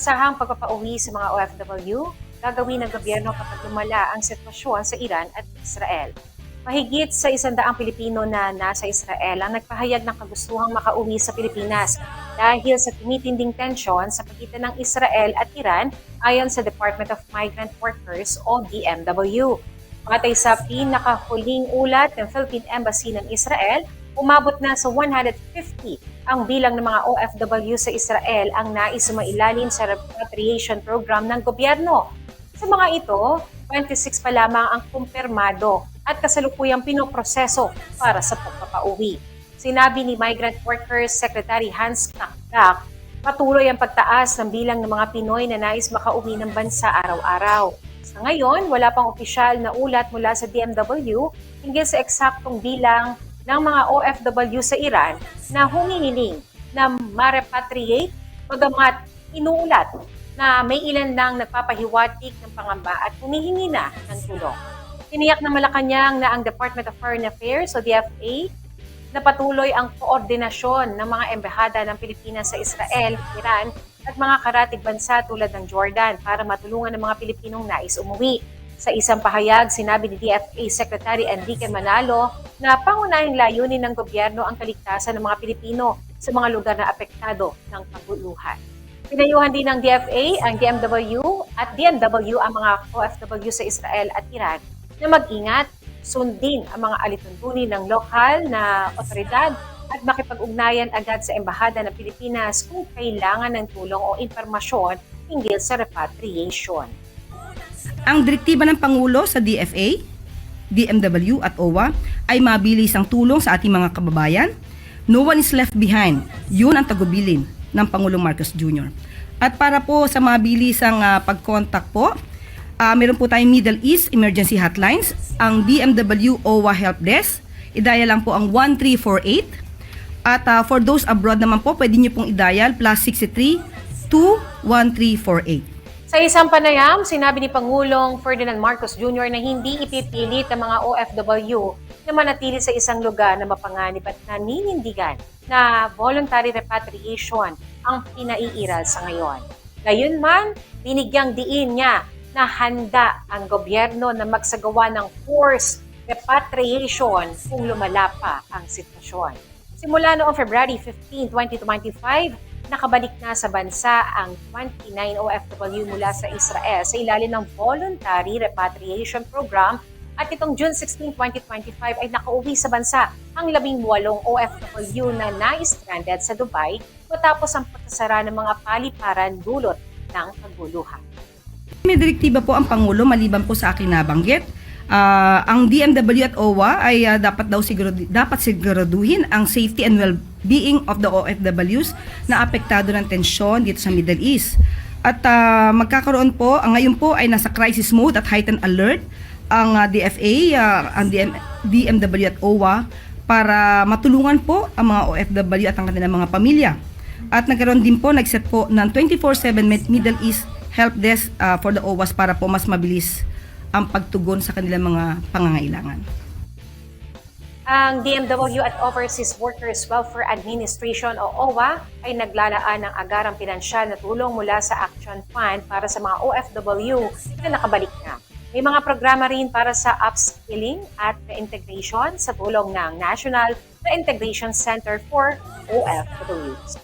Kasahang pagpapauwi sa mga OFW, gagawin ng gobyerno kapag lumala ang sitwasyon sa Iran at Israel. Mahigit sa isandaang Pilipino na nasa Israel ang nagpahayag ng kagustuhang makauwi sa Pilipinas dahil sa tumitinding tensyon sa pagitan ng Israel at Iran ayon sa Department of Migrant Workers o DMW. Matay sa pinakahuling ulat ng Philippine Embassy ng Israel, umabot na sa 150 ang bilang ng mga OFW sa Israel ang nais sumailalim sa repatriation program ng gobyerno. Sa mga ito, 26 pa lamang ang kumpirmado at kasalukuyang pinoproseso para sa pagpapauwi. Sinabi ni Migrant Workers Secretary Hans Kakdak, patuloy ang pagtaas ng bilang ng mga Pinoy na nais makauwi ng bansa araw-araw. Sa ngayon, wala pang opisyal na ulat mula sa DMW hinggil sa eksaktong bilang ng mga OFW sa Iran na humihiling na ma-repatriate bagamat inuulat na may ilan lang nagpapahiwatig ng pangamba at humihingi na ng tulong. Tiniyak na Malacanang na ang Department of Foreign Affairs o DFA na patuloy ang koordinasyon ng mga embahada ng Pilipinas sa Israel, Iran at mga karatig bansa tulad ng Jordan para matulungan ng mga Pilipinong nais umuwi. Sa isang pahayag, sinabi ni DFA Secretary Enrique Manalo na pangunahing layunin ng gobyerno ang kaligtasan ng mga Pilipino sa mga lugar na apektado ng paguluhan. Pinayuhan din ng DFA, ang DMW at DMW ang mga OFW sa Israel at Iran na mag-ingat, sundin ang mga alituntunin ng lokal na otoridad at makipag-ugnayan agad sa Embahada ng Pilipinas kung kailangan ng tulong o impormasyon hinggil sa repatriation. Ang direktiba ng Pangulo sa DFA, DMW at OWA ay mabilis ang tulong sa ating mga kababayan. No one is left behind. Yun ang tagubilin ng Pangulong Marcos Jr. At para po sa mabilisang uh, pag-contact po, uh, meron po tayong Middle East Emergency Hotlines, ang DMW OWA Help Desk. Idaya lang po ang 1348. At uh, for those abroad naman po, pwede nyo pong i-dial plus 63 21348. Sa isang panayam, sinabi ni Pangulong Ferdinand Marcos Jr. na hindi ipipilit ang mga OFW na manatili sa isang lugar na mapanganib at naninindigan na voluntary repatriation ang pinaiiral sa ngayon. Gayunman, binigyang diin niya na handa ang gobyerno na magsagawa ng forced repatriation kung lumala pa ang sitwasyon. Simula noong February 15, 2025, nakabalik na sa bansa ang 29 OFW mula sa Israel sa ilalim ng Voluntary Repatriation Program at itong June 16, 2025 ay nakauwi sa bansa ang 18 OFW na na-stranded sa Dubai matapos ang pagkasara ng mga paliparan dulot ng kaguluhan. May direktiba po ang Pangulo maliban po sa aking nabanggit. Ah, ang DMW at OWA ay ah, dapat daw siguro dapat siguraduhin ang safety and well-being of the OFWs na apektado ng tensyon dito sa Middle East. At ah, magkakaroon po, ang ngayon po ay nasa crisis mode at heightened alert ang ah, DFA, ah, ang DM, DMW at OWA para matulungan po ang mga OFW at ang kanilang mga pamilya. At nagkaroon din po, nagset po ng 24-7 Mid- Middle East Help Desk ah, for the OWAs para po mas mabilis ang pagtugon sa kanilang mga pangangailangan. Ang DMW at Overseas Workers Welfare Administration o OWA ay naglalaan ng agarang pinansyal na tulong mula sa Action Fund para sa mga OFW na nakabalik na. May mga programa rin para sa upskilling at reintegration sa tulong ng National Reintegration Center for OFWs.